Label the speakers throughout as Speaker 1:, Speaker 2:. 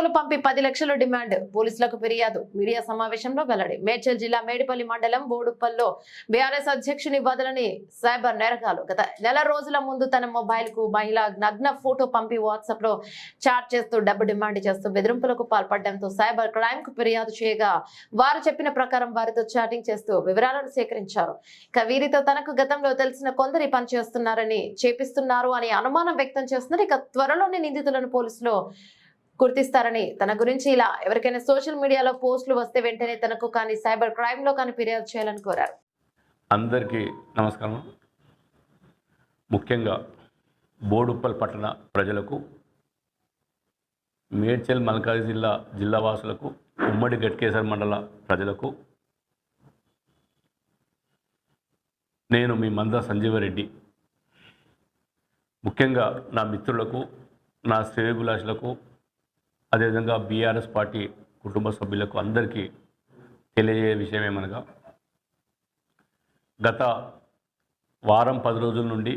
Speaker 1: ఫోటోలు పంపి పది లక్షల డిమాండ్. పోలీసులకు ఫిర్యాదు. మీడియా సమావేశంలో వెల్లడి. మేడ్చల్ జిల్లా మేడిపల్లి మండలం బోడుప్పల్లో బీఆర్ఎస్ అధ్యక్షుని వదలని సైబర్ నేరగాలు గత నెల రోజుల ముందు తన మొబైల్కు మహిళ నగ్న ఫోటో పంపి వాట్సాప్లో చాట్ చేస్తూ డబ్బు డిమాండ్ చేస్తూ బెదిరింపులకు పాల్పడడంతో సైబర్ క్రైమ్కు ఫిర్యాదు చేయగా వారు చెప్పిన ప్రకారం వారితో చాటింగ్ చేస్తూ వివరాలను సేకరించారు. ఇక వీరితో తనకు గతంలో తెలిసిన కొందరి పని చేస్తున్నారని చేపిస్తున్నారు అని అనుమానం వ్యక్తం చేస్తున్నారు. ఇక త్వరలోనే నిందితులను పోలీసులు గుర్తిస్తారని తన గురించి ఇలా ఎవరికైనా సోషల్ మీడియాలో పోస్టులు వస్తే వెంటనే తనకు కానీ సైబర్ క్రైమ్లో కానీ ఫిర్యాదు చేయాలని కోరారు.
Speaker 2: అందరికీ నమస్కారం. ముఖ్యంగా బోడుప్పల్ పట్టణ ప్రజలకు మేడ్చల్ మల్కాజ్ జిల్లా జిల్లా వాసులకు ఉమ్మడి గట్కేసర్ మండల ప్రజలకు నేను మీ మంద సంజీవరెడ్డి. ముఖ్యంగా నా మిత్రులకు నా శ్రేయభిలాషులకు అదేవిధంగా బీఆర్ఎస్ పార్టీ కుటుంబ సభ్యులకు అందరికీ తెలియజేయ విషయం ఏమనగా గత వారం పది రోజుల నుండి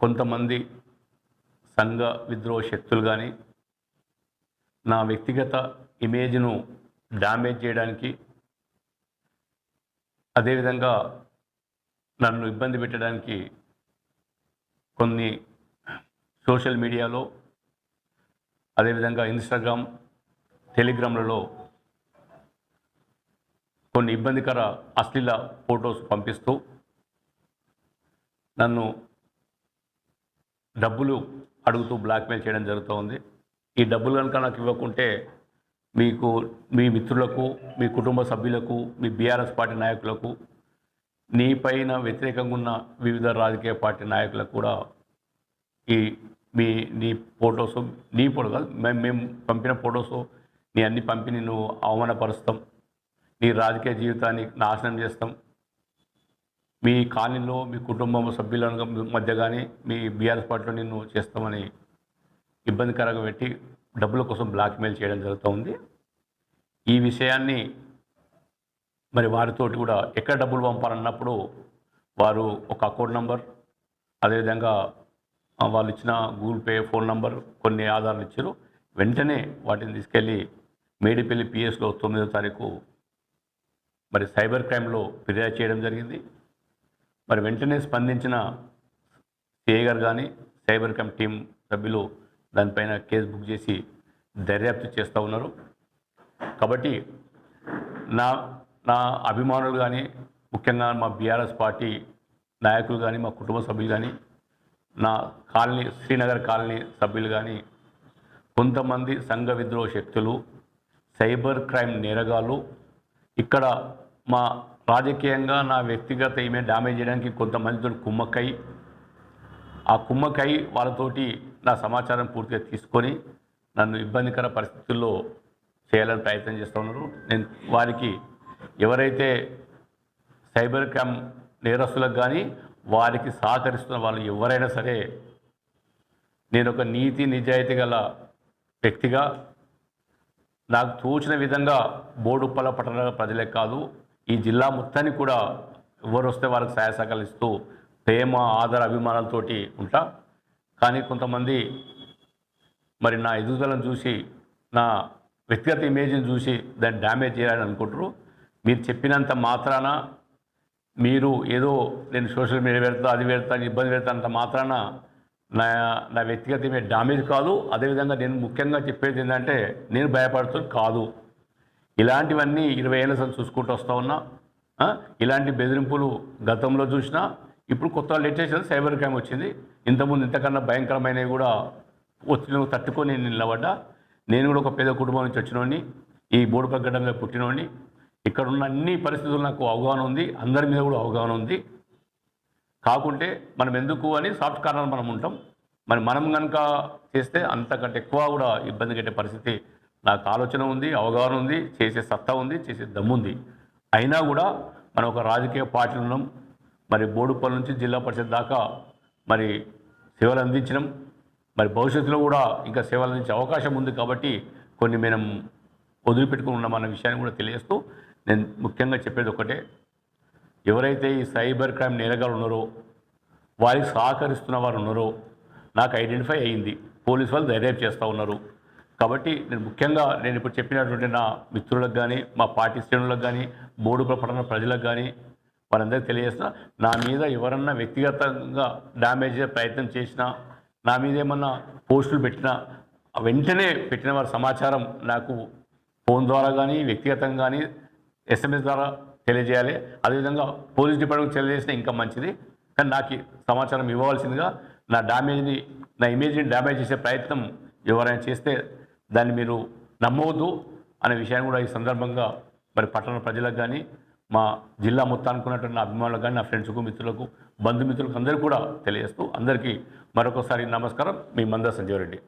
Speaker 2: కొంతమంది సంఘ విద్రోహ శక్తులు కానీ నా వ్యక్తిగత ఇమేజ్ను డ్యామేజ్ చేయడానికి అదేవిధంగా నన్ను ఇబ్బంది పెట్టడానికి కొన్ని సోషల్ మీడియాలో అదేవిధంగా ఇన్స్టాగ్రామ్ టెలిగ్రామ్లలో కొన్ని ఇబ్బందికర అశ్లీల ఫొటోస్ పంపిస్తూ నన్ను డబ్బులు అడుగుతూ బ్లాక్మెయిల్ చేయడం జరుగుతూ ఉంది ఈ డబ్బులు కనుక నాకు ఇవ్వకుంటే మీకు మీ మిత్రులకు మీ కుటుంబ సభ్యులకు మీ బీఆర్ఎస్ పార్టీ నాయకులకు నీ పైన వ్యతిరేకంగా ఉన్న వివిధ రాజకీయ పార్టీ నాయకులకు కూడా ఈ మీ నీ ఫొటోస్ నీ ఫోటో కాదు మేము మేము పంపిన ఫొటోస్ నీ అన్ని పంపి నిన్ను అవమానపరుస్తాం. నీ రాజకీయ జీవితాన్ని నాశనం చేస్తాం. మీ కాలనీలో మీ కుటుంబం సభ్యుల మధ్య కానీ మీ బీఆర్ఎస్ పార్టీలో నిన్ను చేస్తామని ఇబ్బందికరంగా పెట్టి డబ్బుల కోసం బ్లాక్మెయిల్ చేయడం జరుగుతూ ఉంది. ఈ విషయాన్ని మరి వారితోటి కూడా ఎక్కడ డబ్బులు పంపాలన్నప్పుడు వారు ఒక అకౌంట్ నంబర్ అదేవిధంగా వాళ్ళు ఇచ్చిన గూగుల్ పే ఫోన్ నంబర్ కొన్ని ఆధారాలు ఇచ్చారు. వెంటనే వాటిని తీసుకెళ్ళి మేడిపల్లి పిఎస్లో తొమ్మిదో తారీఖు మరి సైబర్ క్రైమ్లో ఫిర్యాదు చేయడం జరిగింది. మరి వెంటనే స్పందించిన సిఐ గారు కానీ సైబర్ క్రైమ్ టీం సభ్యులు దానిపైన కేసు బుక్ చేసి దర్యాప్తు చేస్తూ ఉన్నారు. కాబట్టి నా నా అభిమానులు కానీ ముఖ్యంగా మా బీఆర్ఎస్ పార్టీ నాయకులు కానీ మా కుటుంబ సభ్యులు కానీ నా కాలనీ శ్రీనగర్ కాలనీ సభ్యులు కానీ కొంతమంది సంఘ విద్రోహ శక్తులు సైబర్ క్రైమ్ నేరగాలు ఇక్కడ మా రాజకీయంగా నా వ్యక్తిగత ఈమె డ్యామేజ్ చేయడానికి కొంతమందితో కుమ్మక్కై ఆ కుమ్మకై వాళ్ళతోటి నా సమాచారం పూర్తిగా తీసుకొని నన్ను ఇబ్బందికర పరిస్థితుల్లో చేయాలని ప్రయత్నం చేస్తూ ఉన్నారు. నేను వారికి ఎవరైతే సైబర్ క్రైమ్ నేరస్తులకు కానీ వారికి సహకరిస్తున్న వాళ్ళు ఎవరైనా సరే నేను ఒక నీతి నిజాయితీ గల వ్యక్తిగా నాకు తోచిన విధంగా బోడుప్పల పట్టణ ప్రజలే కాదు ఈ జిల్లా మొత్తానికి కూడా ఎవరు వస్తే వారికి సహాయ సహకారాలు ఇస్తూ ప్రేమ ఆదర అభిమానాలతోటి ఉంటా. కానీ కొంతమంది మరి నా ఎదుగుదలను చూసి నా వ్యక్తిగత ఇమేజ్ని చూసి దాన్ని డ్యామేజ్ చేయాలని అనుకుంటారు. మీరు చెప్పినంత మాత్రాన మీరు ఏదో నేను సోషల్ మీడియా పెడతా అది పెడతాను ఇబ్బంది పెడతానంత మాత్రాన నా నా వ్యక్తిగత ఇమేజ్ డ్యామేజ్ కాదు. అదేవిధంగా నేను ముఖ్యంగా చెప్పేది ఏంటంటే నేను భయపడుతూ కాదు. ఇలాంటివన్నీ ఇరవై ఏళ్ళ సార్ చూసుకుంటూ వస్తూ ఉన్నా ఇలాంటి బెదిరింపులు గతంలో చూసినా ఇప్పుడు కొత్త లేటెస్ట్ సైబర్ క్రైమ్ వచ్చింది. ఇంతకుముందు ఇంతకన్నా భయంకరమైనవి కూడా వచ్చిన తట్టుకొని నేను నిలబడ్డా. నేను కూడా ఒక పేద కుటుంబం నుంచి వచ్చినోడిని ఈ బోర్డు ప్రకటనలో పుట్టినోడిని. ఇక్కడ ఉన్న అన్ని పరిస్థితులు నాకు అవగాహన ఉంది అందరి మీద కూడా అవగాహన ఉంది. కాకుంటే మనం ఎందుకు అని సాఫ్ట్ కార్నర్ మనం ఉంటాం. మరి మనం కనుక చేస్తే అంతకంటే ఎక్కువ కూడా ఇబ్బంది కట్టే పరిస్థితి నాకు ఆలోచన ఉంది అవగాహన ఉంది చేసే సత్తా ఉంది చేసే దమ్ముంది అయినా కూడా మనం ఒక రాజకీయ పార్టీలు ఉన్నాం. మరి బోడుపల్లి నుంచి జిల్లా పరిషత్ దాకా మరి సేవలు అందించడం మరి భవిష్యత్తులో కూడా ఇంకా సేవలు అందించే అవకాశం ఉంది కాబట్టి కొన్ని మనం వదిలిపెట్టుకుని ఉన్నామన్న విషయాన్ని కూడా తెలియజేస్తూ నేను ముఖ్యంగా చెప్పేది ఒకటే. ఎవరైతే ఈ సైబర్ క్రైమ్ నేరగాలు ఉన్నారో వారికి సహకరిస్తున్న వారు ఉన్నారో నాకు ఐడెంటిఫై అయ్యింది. పోలీసు వాళ్ళు దర్యాప్తు చేస్తూ ఉన్నారు. కాబట్టి నేను ముఖ్యంగా నేను ఇప్పుడు చెప్పినటువంటి నా మిత్రులకు కానీ మా పార్టీ శ్రేణులకు కానీ బోర్డు పట్టణ ప్రజలకు కానీ వారందరికీ తెలియజేస్తున్నా నా మీద ఎవరన్నా వ్యక్తిగతంగా డ్యామేజ్ చేసే ప్రయత్నం చేసినా నా మీద ఏమన్నా పోస్టులు పెట్టినా వెంటనే పెట్టిన వారి సమాచారం నాకు ఫోన్ ద్వారా కానీ వ్యక్తిగతంగా కానీ ఎస్ఎంఎస్ ద్వారా తెలియజేయాలి. అదేవిధంగా పోలీస్ డిపార్ట్మెంట్ తెలియజేస్తే ఇంకా మంచిది. కానీ నాకు సమాచారం ఇవ్వవలసిందిగా నా డ్యామేజ్ని నా ఇమేజ్ని డ్యామేజ్ చేసే ప్రయత్నం ఎవరైనా చేస్తే దాన్ని మీరు నమ్మవద్దు అనే విషయాన్ని కూడా ఈ సందర్భంగా మరి పట్టణ ప్రజలకు కానీ మా జిల్లా మొత్తానికి ఉన్నటువంటి నా అభిమానులకు కానీ నా ఫ్రెండ్స్కు మిత్రులకు బంధుమిత్రులకు అందరికీ కూడా తెలియజేస్తూ అందరికీ మరొకసారి నమస్కారం. మీ మందా సంజీవరెడ్డి.